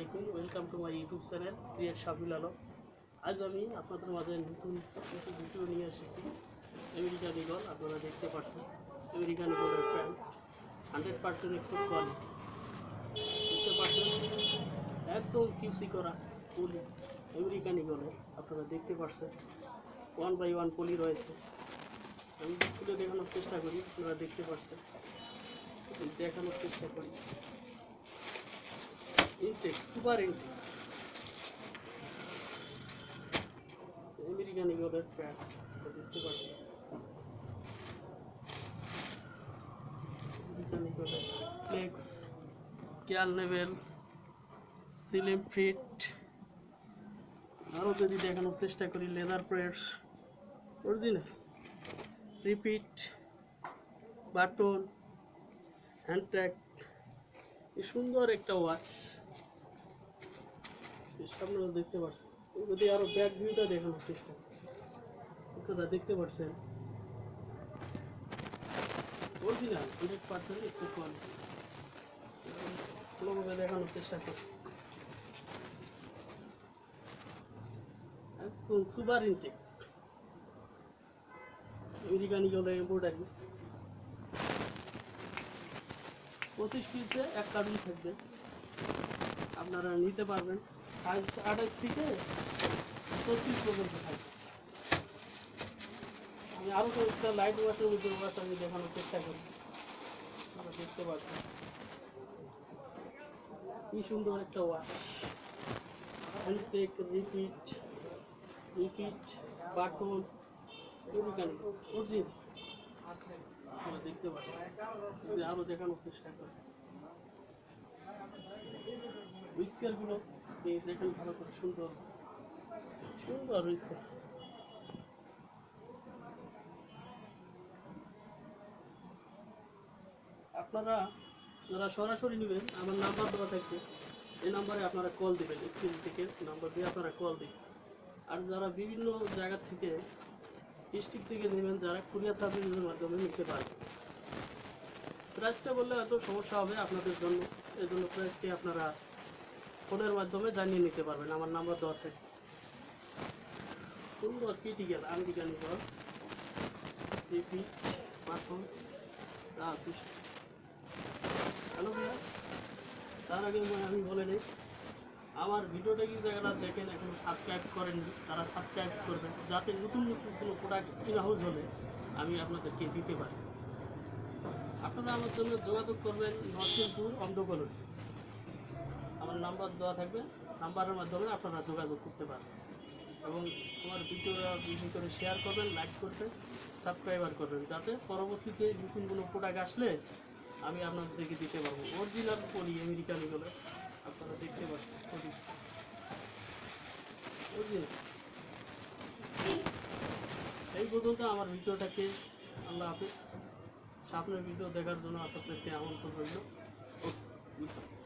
আলাইকুম welcome to my YouTube channel create Shafil Alam আজ আমি আপনাদের মাঝে নতুন কিছু ভিডিও নিয়ে এসেছি আমেরিকান ইগল আপনারা দেখতে পাচ্ছেন। আমেরিকান ইগলের প্যান্ট হান্ড্রেড পার্সেন্ট একটু কোয়ালিটি দেখতে পাচ্ছেন, একদম কিউসি করা পলি আমেরিকান ইগলের আপনারা দেখতে পাচ্ছেন। ওয়ান বাই ওয়ান পলি রয়েছে। আমি খুলে দেখানোর চেষ্টা করি, আপনারা দেখতে পাচ্ছেন। দেখানোর চেষ্টা করি। Intact, super intact. আমেরিকান ইগলের প্যান্ট দেখতে পাচ্ছেন American ইগলের flex, care level, slim fit. আরও যদি দেখানোর চেষ্টা করি, leather press, original. Repeat, button, hand tag সুন্দর একটা ওয়াচ। সামনে দেখতে পাচ্ছেন যদি ব্যাক ভিউটা দেখানোর চেষ্টা আপনারা দেখতে পাচ্ছেন অরিজিনাল হান্ড্রেড পার্সেন্ট একটু কোয়ালিটি দেখানোর চেষ্টা করি। একদম সুপার ইনটেক আমেরিকান ইগলের পঁচিশ পিসে এক কার্টুন থাকবে। আপনারা নিতে পারবেন। আঠাশ থেকে পঁচিশ পর্যন্ত থাকবে। আমি আরও কয়েকটা লাইট ওয়াশের ওয়াশ আমি দেখানোর চেষ্টা করি দেখতে পাচ্ছেন কি সুন্দর একটা wash hand tag repeat repeat button American origin দেখতে পাচ্ছেন যদি আরও দেখানোর চেষ্টা করি হুইস্কারগুলো দেখেন ভালো করে, সুন্দর। সুন্দর হুইস্কার আপনারা যারা সরাসরি নেবেন, আমার নাম্বার দেওয়া থাকবে এই নাম্বারে আপনারা কল দেবেন স্ক্রিন থেকে নাম্বার দিয়ে আপনারা কল আর যারা বিভিন্ন জায়গা থেকে ডিস্ট্রিক্ট থেকে নেবেন, যারা কুরিয়ার সার্ভিসের মাধ্যমে নিতে পারবেন প্রাইসটা বললে হয়তো সমস্যা হবে আপনাদের জন্য এই জন্য প্রাইসটি আপনারা ফোনের মাধ্যমে জানিয়ে নিতে পারবেন, আমার নাম্বার দেওয়া থাকে সুন্দর আমেরিকান ঘর রিপি মাখন হ্যালো ভাইয়া, তার আগে আমি বলে নিই আমার ভিডিওটা কি যারা দেখেন, এখন সাবস্ক্রাইব করেননি, তারা সাবস্ক্রাইব করবেন যাতে নতুন নতুন কোনো প্রোডাক্ট কিনা হাউস হলে আমি আপনাদেরকে দিতে পারি। আপনারা আমার জন্য যোগাযোগ করবেন নরসিংপুর অন্ধকলন আমার নাম্বার দেওয়া থাকবে। নাম্বারের মাধ্যমে আপনারা যোগাযোগ করতে পারবেন। এবং আমার ভিডিওটা বেশি করে শেয়ার করবেন লাইক করবেন সাবস্ক্রাইবার করবেন, যাতে পরবর্তীতে নতুন কোনো প্রোডাক্ট আসলে আমি আপনাদেরকে দিতে পারব। অরিজিনাল পলি আমেরিকান এগুলো, আপনারা দেখতে পাচ্ছেন এই পর্যন্ত আমার ভিডিওটাকে আল্লাহ হাফিজ। সামনের ভিডিও দেখার জন্য আপনাদেরকে আমন্ত্রণ রইল। ওকে